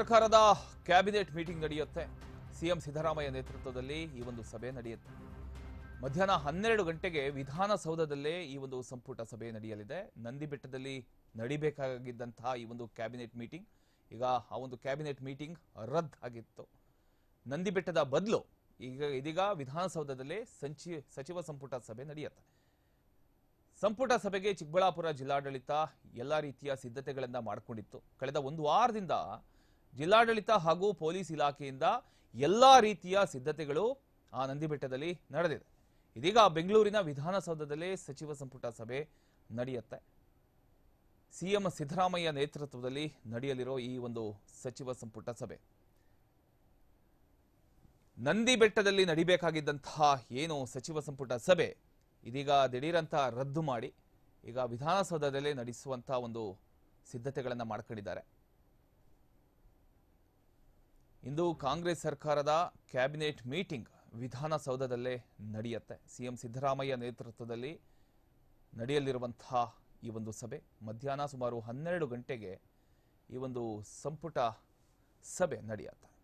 ಸರ್ಕಾರದ cabinet meeting ನಡೆಯುತ್ತೆ. CM Siddaramaiah ನೇತೃತ್ವದಲ್ಲಿ ಈ ಒಂದು ಸಭೆ ನಡೆಯುತ್ತೆ. ಮಧ್ಯಾಹ್ನ ಹನ್ನೆರಡು ಗಂಟೆಗೆ ವಿಧಾನಸೌಧದಲ್ಲೇ ಈ ಒಂದು ಸಂಪುಟ ಸಭೆ ನಡೆಯಲಿದೆ. ನಂದಿಬೆಟ್ಟದಲ್ಲಿ ನಡಿಬೇಕಾಗಿದ್ದಂತಹ ಈ ಒಂದು ಕ್ಯಾಬಿನೆಟ್ ಮೀಟಿಂಗ್, ಈಗ ಆ ಒಂದು ಕ್ಯಾಬಿನೆಟ್ ಮೀಟಿಂಗ್ ರದ್ದಾಗಿತ್ತು ನಂದಿಬೆಟ್ಟದ ಬದಲು ಈಗ ಇದೀಗ ವಿಧಾನಸೌಧದಲ್ಲೇ ಸಂಚಿ, ಸಚಿವ ಸಂಪುಟ ಸಭೆ ನಡೆಯುತ್ತೆ. ಸಂಪುಟ ಸಭೆಗೆ ಚಿಕ್ಕಬಳ್ಳಾಪುರ ಜಿಲ್ಲಾಡಳಿತ ಎಲ್ಲ ರೀತಿಯ ಸಿದ್ಧತೆಗಳನ್ನ ಮಾಡಿಕೊಂಡಿತ್ತು. ಕಳೆದ ಒಂದು ವಾರದಿಂದ ಜಿಲ್ಲಾಡಳಿತ ಹಾಗೂ ಪೊಲೀಸ್ ಇಲಾಖೆಯಿಂದ ಎಲ್ಲ ರೀತಿಯ ಸಿದ್ಧತೆಗಳು ಆ ನಂದಿಬೆಟ್ಟದಲ್ಲಿ ನಡೆದಿದೆ. ಇದೀಗ ಬೆಂಗಳೂರಿನ ವಿಧಾನಸೌಧದಲ್ಲೇ ಸಚಿವ ಸಂಪುಟ ಸಭೆ ನಡೆಯುತ್ತೆ. ಸಿಎಂ ಸಿದ್ದರಾಮಯ್ಯ ನೇತೃತ್ವದಲ್ಲಿ ನಡೆಯಲಿರೋ ಈ ಒಂದು ಸಚಿವ ಸಂಪುಟ ಸಭೆ. ನಂದಿ ಬೆಟ್ಟದಲ್ಲಿ ನಡಿಬೇಕಾಗಿದ್ದಂತಹ ಏನು ಸಚಿವ ಸಂಪುಟ ಸಭೆ, ಇದೀಗ ದಿಢೀರಂತ ರದ್ದು ಮಾಡಿ ಈಗ ವಿಧಾನಸೌಧದಲ್ಲೇ ನಡೆಸುವಂತಹ ಒಂದು ಸಿದ್ಧತೆಗಳನ್ನು ಮಾಡ್ಕೊಂಡಿದ್ದಾರೆ. ಇಂದು ಕಾಂಗ್ರೆಸ್ ಸರ್ಕಾರದ ಕ್ಯಾಬಿನೆಟ್ ಮೀಟಿಂಗ್ ವಿಧಾನಸೌಧದಲ್ಲೇ ನಡೆಯುತ್ತೆ. ಸಿಎಂ ಸಿದ್ದರಾಮಯ್ಯ ನೇತೃತ್ವದಲ್ಲಿ ನಡೆಯಲಿರುವಂತಹ ಈ ಒಂದು ಸಭೆ. ಮಧ್ಯಾಹ್ನ ಸುಮಾರು ಹನ್ನೆರಡು ಗಂಟೆಗೆ ಈ ಒಂದು ಸಂಪುಟ ಸಭೆ ನಡೆಯುತ್ತೆ.